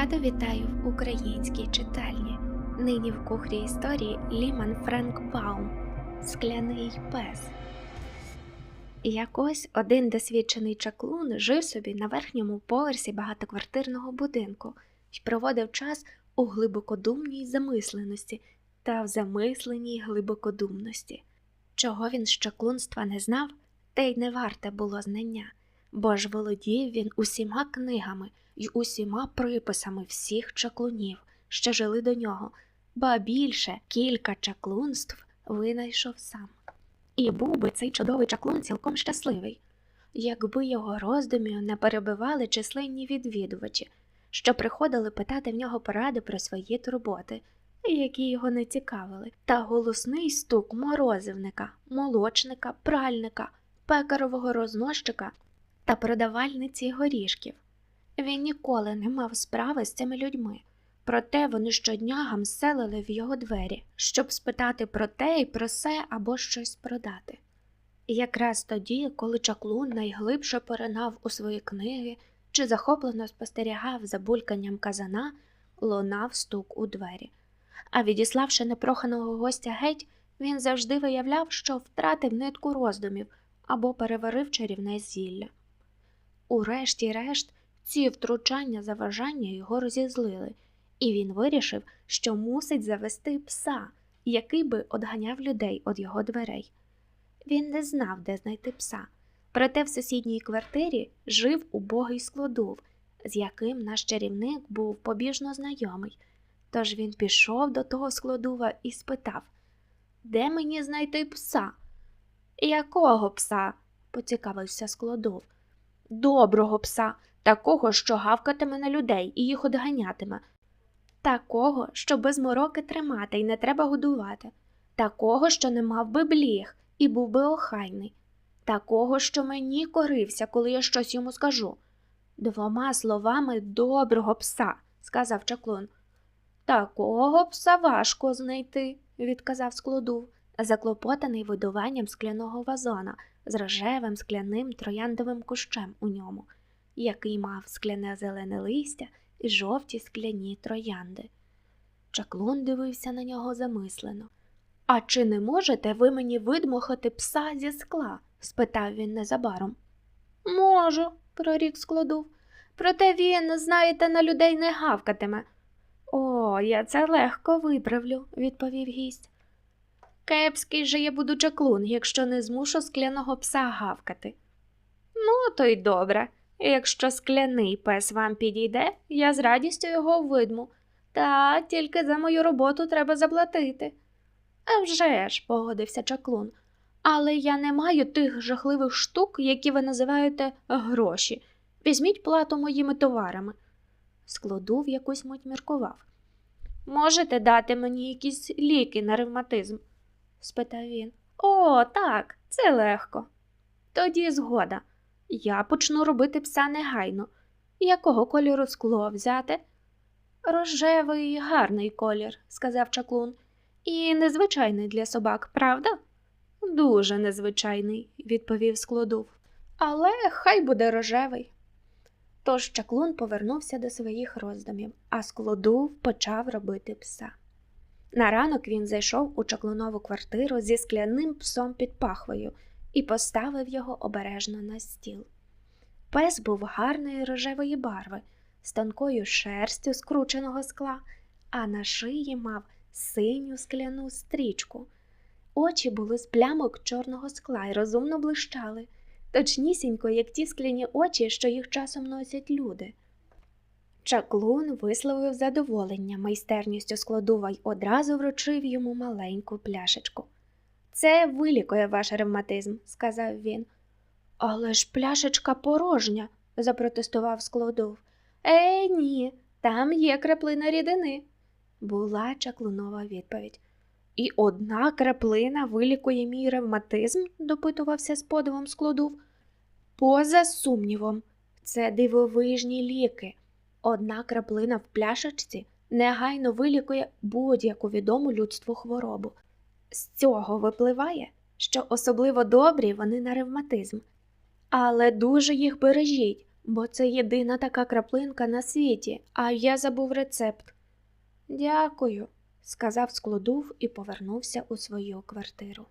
Радо вітаю в українській читальні. Нині в кухні історії Ліман Френк Баум Скляний пес. Якось один досвідчений чаклун жив собі на верхньому поверсі багатоквартирного будинку і проводив час у глибокодумній замисленості та в замисленій глибокодумності. Чого він з чаклунства не знав, те й не варте було знання, бо ж володів він усіма книгами й усіма приписами всіх чаклунів, що жили до нього, ба більше кілька чаклунств винайшов сам. І був би цей чудовий чаклун цілком щасливий, якби його роздумів не перебивали численні відвідувачі, що приходили питати в нього поради про свої турботи, які його не цікавили, та голосний стук морозивника, молочника, пральника, пекарового рознощика та продавальниці горішків. Він ніколи не мав справи з цими людьми, проте вони щодня гамселили в його двері, щоб спитати про те і про се або щось продати. І якраз тоді, коли чаклун найглибше поринав у свої книги чи захоплено спостерігав за бульканням казана, лунав стук у двері. А відіславши непроханого гостя геть, він завжди виявляв, що втратив нитку роздумів або переварив чарівне зілля. Урешті-решт, ці втручання заважання його розізлили, і він вирішив, що мусить завести пса, який би одганяв людей від його дверей. Він не знав, де знайти пса, проте в сусідній квартирі жив убогий складов, з яким наш чарівник був побіжно знайомий. Тож він пішов до того складува і спитав Де мені знайти пса? Якого пса? поцікавився складов. Доброго пса, такого, що гавкатиме на людей і їх одганятиме, такого, що без мороки тримати і не треба годувати, такого, що не мав би бліг і був би охайний, такого, що мені корився, коли я щось йому скажу. Двома словами доброго пса, сказав чаклун. Такого пса важко знайти, відказав складув, заклопотаний видуванням скляного вазона з рожевим скляним трояндовим кущем у ньому, який мав скляне зелене листя і жовті скляні троянди. Чаклун дивився на нього замислено. А чи не можете ви мені видмухати пса зі скла? спитав він незабаром. Можу, прорік складув. Проте він, знаєте, на людей не гавкатиме. О, я це легко виправлю, відповів гість. Кепський же я буду чаклун, якщо не змушу скляного пса гавкати. Ну, то й добре. Якщо скляний пес вам підійде, я з радістю його видму, та тільки за мою роботу треба заплатити. «А вже ж», – погодився чаклун, але я не маю тих жахливих штук, які ви називаєте гроші. Візьміть плату моїми товарами. Складув якусь мить міркував. Можете дати мені якісь ліки на ревматизм? Спитав він. О, так, це легко. Тоді згода. Я почну робити пса негайно. Якого кольору скло взяти? Рожевий гарний колір, сказав чаклун, і незвичайний для собак, правда? Дуже незвичайний, відповів складув. Але хай буде рожевий. Тож чаклун повернувся до своїх роздумів, а складув почав робити пса. На ранок він зайшов у чаклунову квартиру зі скляним псом під пахвою і поставив його обережно на стіл. Пес був гарної рожевої барви, з тонкою шерстю скрученого скла, а на шиї мав синю скляну стрічку. Очі були з плямок чорного скла і розумно блищали, точнісінько, як ті скляні очі, що їх часом носять люди. Чаклун висловив задоволення майстерністю складува й одразу вручив йому маленьку пляшечку. Це вилікує ваш ревматизм, сказав він. Але ж пляшечка порожня, запротестував складов. Е, ні, там є краплина рідини, була чаклунова відповідь. І одна краплина вилікує мій ревматизм? допитувався з подивом складув. Поза сумнівом, це дивовижні ліки. Одна краплина в пляшечці негайно вилікує будь-яку відому людству хворобу. З цього випливає, що особливо добрі вони на ревматизм. Але дуже їх бережіть, бо це єдина така краплинка на світі, а я забув рецепт. Дякую, сказав складув і повернувся у свою квартиру.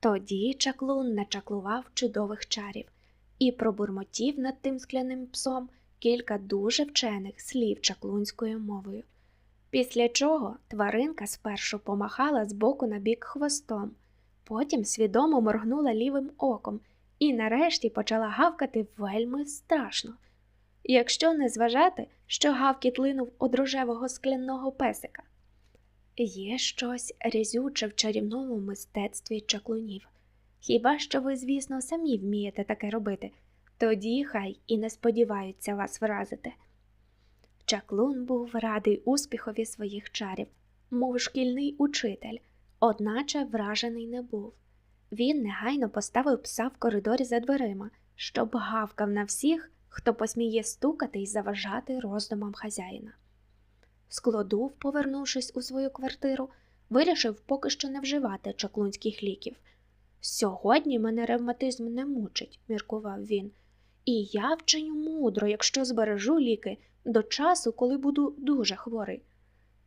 Тоді чаклун начаклував чудових чарів і пробурмотів над тим скляним псом кілька дуже вчених слів чаклунською мовою. Після чого тваринка спершу помахала з боку на бік хвостом, потім свідомо моргнула лівим оком і нарешті почала гавкати вельми страшно. Якщо не зважати, що гавкіт линув од рожевого скляного песика. Є щось різюче в чарівному мистецтві чаклунів. Хіба що ви, звісно, самі вмієте таке робити, тоді хай і не сподіваються вас вразити. Чаклун був радий успіхові своїх чарів, мов шкільний учитель, одначе вражений не був. Він негайно поставив пса в коридорі за дверима, щоб гавкав на всіх, хто посміє стукати і заважати роздумам хазяїна. Складув, повернувшись у свою квартиру, вирішив поки що не вживати чаклунських ліків. Сьогодні мене ревматизм не мучить, міркував він, і я вчиню мудро, якщо збережу ліки до часу, коли буду дуже хворий.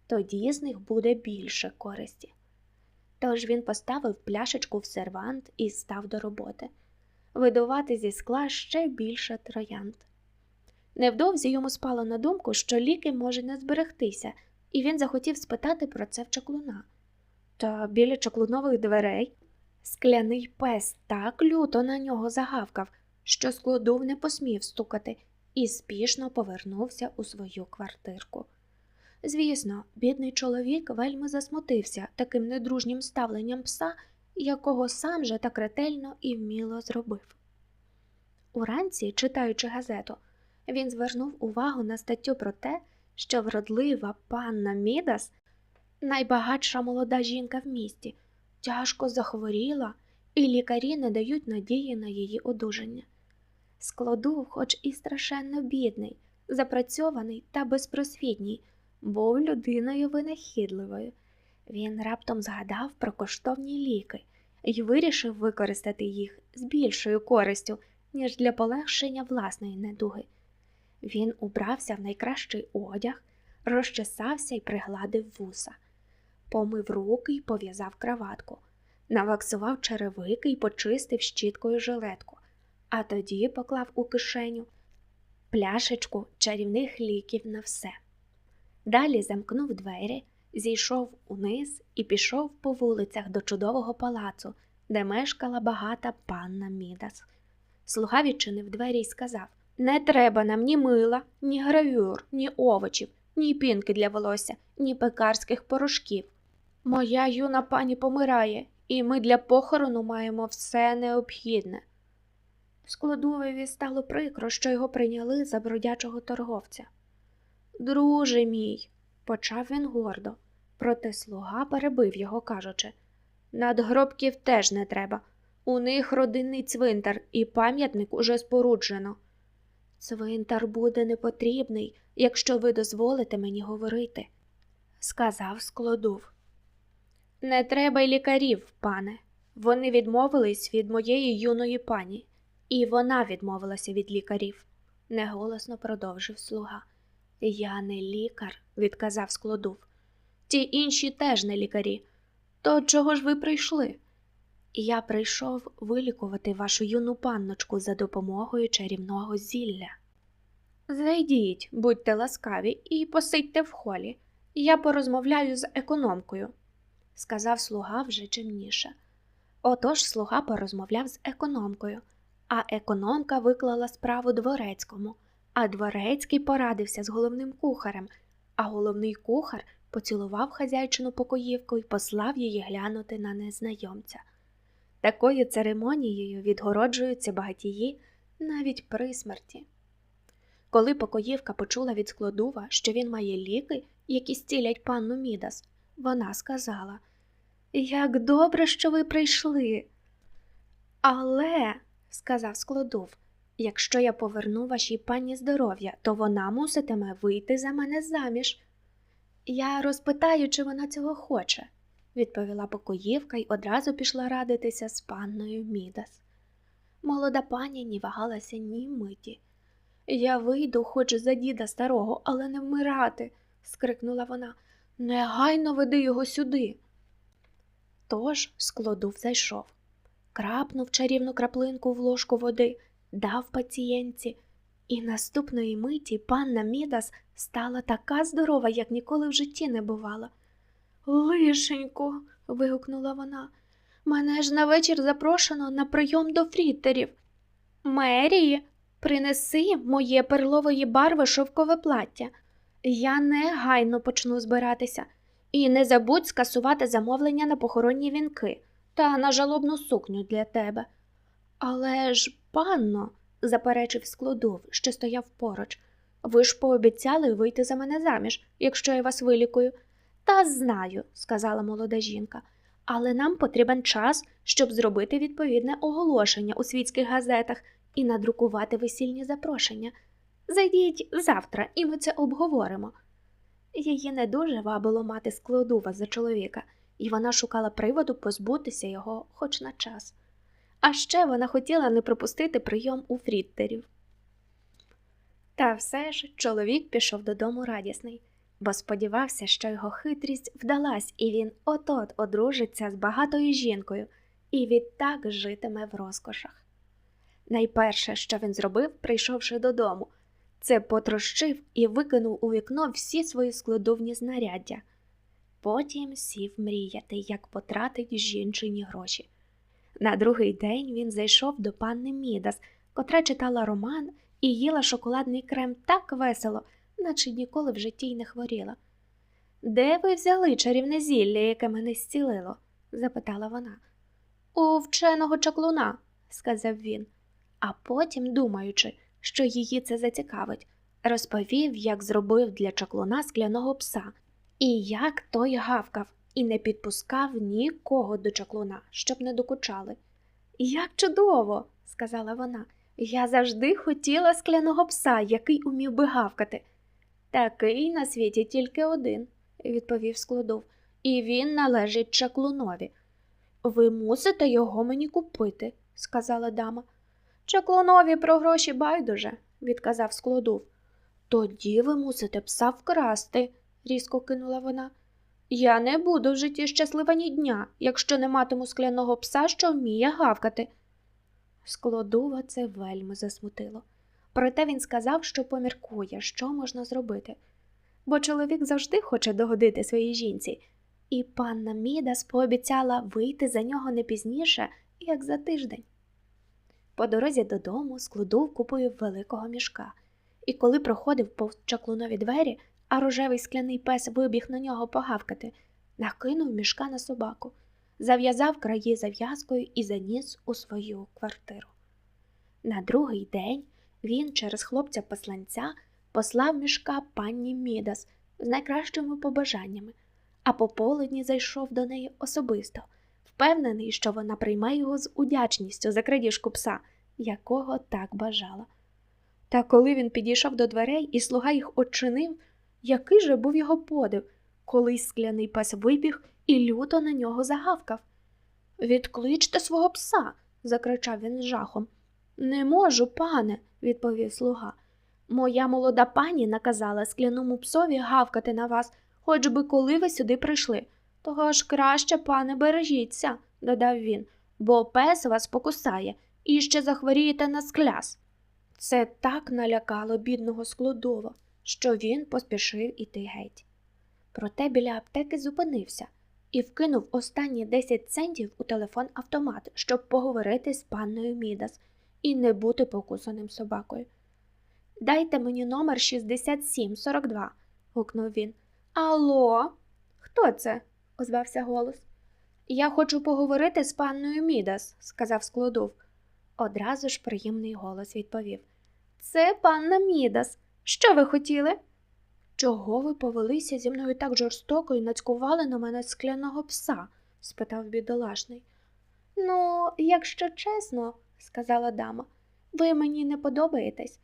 Тоді з них буде більше користі. Тож він поставив пляшечку в сервант і став до роботи видувати зі скла ще більше троянд. Невдовзі йому спало на думку, що ліки може не зберегтися, і він захотів спитати про це в чаклуна. Та біля чаклунових дверей скляний пес так люто на нього загавкав, що складув не посмів стукати і спішно повернувся у свою квартирку. Звісно, бідний чоловік вельми засмутився таким недружнім ставленням пса, якого сам же так ретельно і вміло зробив. Уранці, читаючи газету, він звернув увагу на статтю про те, що вродлива панна Мідас, найбагатша молода жінка в місті, тяжко захворіла, і лікарі не дають надії на її одужання. Складув, хоч і страшенно бідний, запрацьований та безпросвітній, був людиною винахідливою. Він раптом згадав про коштовні ліки і вирішив використати їх з більшою користю, ніж для полегшення власної недуги. Він убрався в найкращий одяг, розчесався і пригладив вуса, помив руки й пов'язав краватку, наваксував черевики й почистив щіткою жилетку, а тоді поклав у кишеню пляшечку чарівних ліків на все. Далі замкнув двері, зійшов униз і пішов по вулицях до чудового палацу, де мешкала багата панна Мідас. Слуга відчинив двері й сказав Не треба нам ні мила, ні гравюр, ні овочів, ні пінки для волосся, ні пекарських порошків. Моя юна пані помирає, і ми для похорону маємо все необхідне. Складовеві стало прикро, що його прийняли за бродячого торговця. Друже мій, почав він гордо, проте слуга перебив його, кажучи надгробків теж не треба. У них родинний цвинтар і пам'ятник уже споруджено. Цвинтар буде непотрібний, якщо ви дозволите мені говорити, сказав складув. Не треба й лікарів, пане. Вони відмовились від моєї юної пані, і вона відмовилася від лікарів, неголосно продовжив слуга. Я не лікар, відказав складув. Ті інші теж не лікарі. То чого ж ви прийшли? Я прийшов вилікувати вашу юну панночку за допомогою чарівного зілля. Зайдіть, будьте ласкаві, і посидьте в холі. Я порозмовляю з економкою, сказав слуга вже чимніше. Отож слуга порозмовляв з економкою, а економка виклала справу дворецькому, а дворецький порадився з головним кухарем, а головний кухар поцілував хазяйчину покоївку і послав її глянути на незнайомця. Такою церемонією відгороджуються багатії навіть при смерті. Коли покоївка почула від складува, що він має ліки, які зцілять панну Мідас, вона сказала Як добре, що ви прийшли. Але, сказав складув, якщо я поверну вашій пані здоров'я, то вона муситиме вийти за мене заміж. Я розпитаю, чи вона цього хоче, відповіла покоївка й одразу пішла радитися з панною Мідас. Молода пані ні вагалася ні миті. Я вийду хоч за діда старого, але не вмирати, скрикнула вона. Негайно веди його сюди. Тож складув зайшов, крапнув чарівну краплинку в ложку води, дав пацієнтці, і наступної миті панна Мідас стала така здорова, як ніколи в житті не бувала. Лишенько. вигукнула вона. Мене ж на вечір запрошено на прийом до фрітерів. Мері, принеси моє перлової барви шовкове плаття. Я негайно почну збиратися. І не забудь скасувати замовлення на похоронні вінки та на жалобну сукню для тебе. Але ж, панно, заперечив складов, що стояв поруч, ви ж пообіцяли вийти за мене заміж, якщо я вас вилікую. Та знаю, сказала молода жінка, але нам потрібен час, щоб зробити відповідне оголошення у світських газетах і надрукувати весільні запрошення. Зайдіть завтра, і ми це обговоримо. Її не дуже вабило мати складува за чоловіка, і вона шукала приводу позбутися його хоч на час. А ще вона хотіла не пропустити прийом у фріттерів. Та все ж чоловік пішов додому радісний, бо сподівався, що його хитрість вдалась, і він от-от одружиться з багатою жінкою і відтак житиме в розкошах. Найперше, що він зробив, прийшовши додому, це потрощив і викинув у вікно всі свої складовні знаряддя. Потім сів мріяти, як потратить жінчині гроші. На другий день він зайшов до панни Мідас, котра читала роман і їла шоколадний крем так весело, наче ніколи в житті й не хворіла. Де ви взяли чарівне зілля, яке мене зцілило? запитала вона. У вченого чаклуна, сказав він, а потім, думаючи, що її це зацікавить, розповів, як зробив для чаклуна скляного пса, і як той гавкав, і не підпускав нікого до чаклуна, щоб не докучали. Як чудово, сказала вона. Я завжди хотіла скляного пса, який умів би гавкати. Такий на світі тільки один, відповів складов, і він належить чаклунові. Ви мусите його мені купити, сказала дама. Чаклунові про гроші байдуже, відказав складов. Тоді ви мусите пса вкрасти, різко кинула вона. Я не буду в житті щаслива ні дня, якщо не матиму скляного пса, що вміє гавкати. Складова це вельми засмутило. Проте він сказав, що поміркує, що можна зробити, бо чоловік завжди хоче догодити своїй жінці, і панна Мідас пообіцяла вийти за нього не пізніше, як за тиждень. По дорозі додому складов купою великого мішка, і коли проходив повз чаклунові двері, а рожевий скляний пес вибіг на нього погавкати, накинув мішка на собаку, зав'язав краї зав'язкою і заніс у свою квартиру. На другий день він через хлопця посланця послав мішка панні Мідас з найкращими побажаннями, а пополудні зайшов до неї особисто, впевнений, що вона прийме його з удячністю за крадіжку пса, якого так бажала. Та коли він підійшов до дверей і слуга їх очинив, який же був його подив, коли скляний пес вибіг і люто на нього загавкав. Відкличте свого пса, закричав він з жахом. Не можу, пане, відповів слуга. Моя молода пані наказала скляному псові гавкати на вас, хоч би коли ви сюди прийшли. Того ж краще, пане, бережіться, додав він, бо пес вас покусає і ще захворієте на скляс. Це так налякало бідного складова, що він поспішив іти геть. Проте біля аптеки зупинився і вкинув останні 10 центів у телефон автомат, щоб поговорити з панною Мідас і не бути покусаним собакою. Дайте мені номер 6742, гукнув він. Алло, хто це? озвався голос. Я хочу поговорити з панною Мідас, сказав складов. Одразу ж приємний голос відповів. Це панна Мідас. Що ви хотіли? Чого ви повелися зі мною так жорстоко і нацькували на мене скляного пса? спитав бідолашний. Ну, якщо чесно, сказала дама, ви мені не подобаєтесь.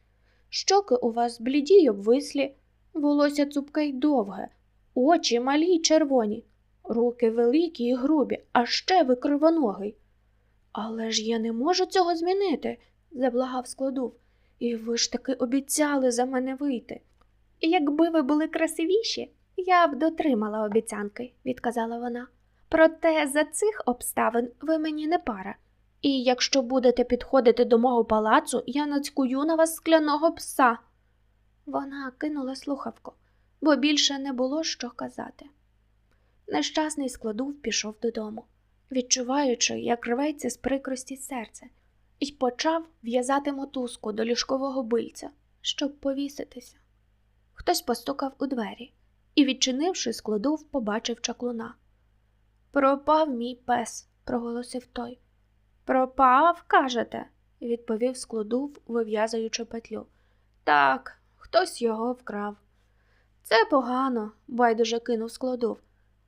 Щоки у вас бліді й обвислі, волосся цупке й довге, очі малі й червоні, руки великі й грубі, а ще ви кривоногий. Але ж я не можу цього змінити, заблагав складув. І ви ж таки обіцяли за мене вийти. Якби ви були красивіші, я б дотримала обіцянки, відказала вона. Проте за цих обставин ви мені не пара. І якщо будете підходити до мого палацу, я нацькую на вас скляного пса. Вона кинула слухавку, бо більше не було що казати. Нещасний складув пішов додому, відчуваючи, як рветься з прикрості серце, і почав в'язати мотузку до ліжкового бильця, щоб повіситися. Хтось постукав у двері і, відчинивши складув, побачив чаклуна. Пропав мій пес, проголосив той. Пропав, кажете, відповів складув, вив'язуючи петлю. Так, хтось його вкрав. Це погано, байдуже кинув складув.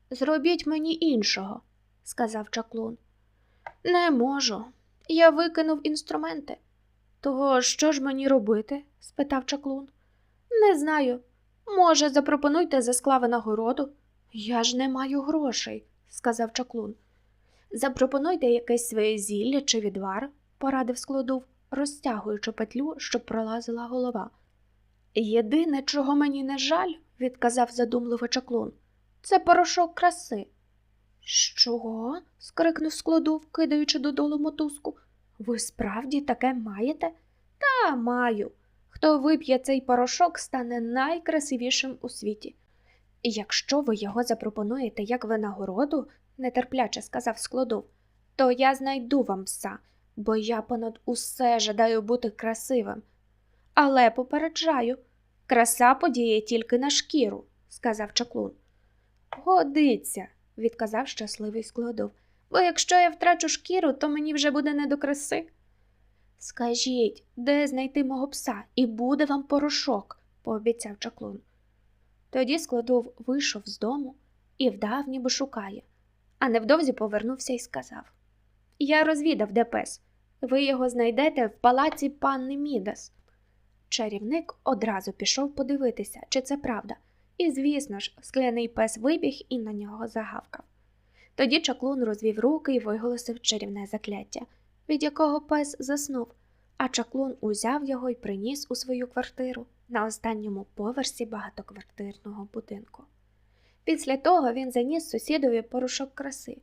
Зробіть мені іншого, сказав чаклун. Не можу. Я викинув інструменти. То що ж мені робити? спитав чаклун. Не знаю. Може, запропонуйте за склави нагороду? Я ж не маю грошей, сказав чаклун. Запропонуйте якесь своє зілля чи відвар, порадив складув, розтягуючи петлю, щоб пролазила голова. Єдине, чого мені не жаль, відказав задумливо чаклун, це порошок краси. Що? скрикнув складув, кидаючи додолу мотузку. Ви справді таке маєте? Та маю. Хто вип'є цей порошок, стане найкрасивішим у світі. Якщо ви його запропонуєте як винагороду, нетерпляче сказав складов, то я знайду вам пса, бо я понад усе жадаю бути красивим. Але попереджаю, краса подіє тільки на шкіру, сказав чаклун. Годиться, відказав щасливий складов, бо якщо я втрачу шкіру, то мені вже буде не до краси. Скажіть, де знайти мого пса, і буде вам порошок, пообіцяв чаклун. Тоді складов вийшов з дому і вдав, ніби шукає, а невдовзі повернувся і сказав Я розвідав, де пес. Ви його знайдете в палаці панни Мідас. Чарівник одразу пішов подивитися, чи це правда, і, звісно ж, скляний пес вибіг і на нього загавкав. Тоді чаклун розвів руки і виголосив чарівне закляття, від якого пес заснув, а чаклун узяв його і приніс у свою квартиру на останньому поверсі багатоквартирного будинку. Після того він заніс сусідові порошок краси,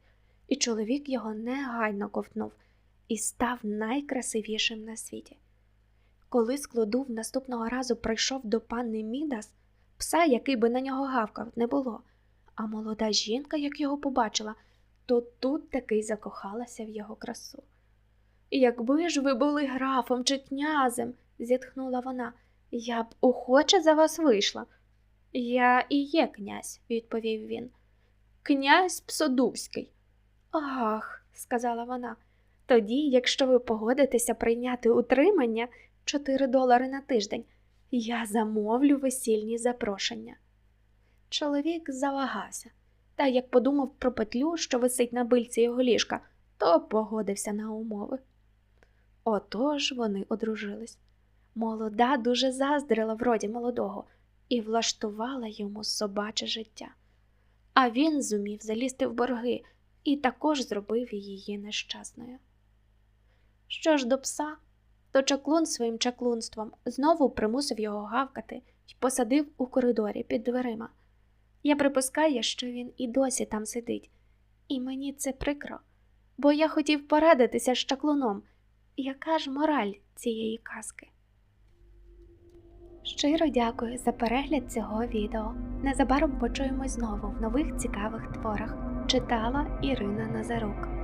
і чоловік його негайно ковтнув і став найкрасивішим на світі. Коли складув наступного разу прийшов до панни Мідас, пса, який би на нього гавкав, не було, а молода жінка, як його побачила, то тут таки закохалася в його красу. Якби ж ви були графом чи князем, зітхнула вона, я б охоче за вас вийшла. Я і є князь, відповів він. Князь Псодувський. Ах, сказала вона. Тоді, якщо ви погодитеся прийняти утримання чотири долари на тиждень, я замовлю весільні запрошення. Чоловік завагався, та як подумав про петлю, що висить на бильці його ліжка, то погодився на умови. Отож вони одружились. Молода дуже заздрила вроді молодого і влаштувала йому собаче життя. А він зумів залізти в борги і також зробив її нещасною. Що ж до пса, то чаклун своїм чаклунством знову примусив його гавкати і посадив у коридорі під дверима. Я припускаю, що він і досі там сидить, і мені це прикро, бо я хотів порадитися з чаклуном. Яка ж мораль цієї казки? Щиро дякую за перегляд цього відео. Незабаром почуємось знову в нових цікавих творах. Читала Ірина Назарук.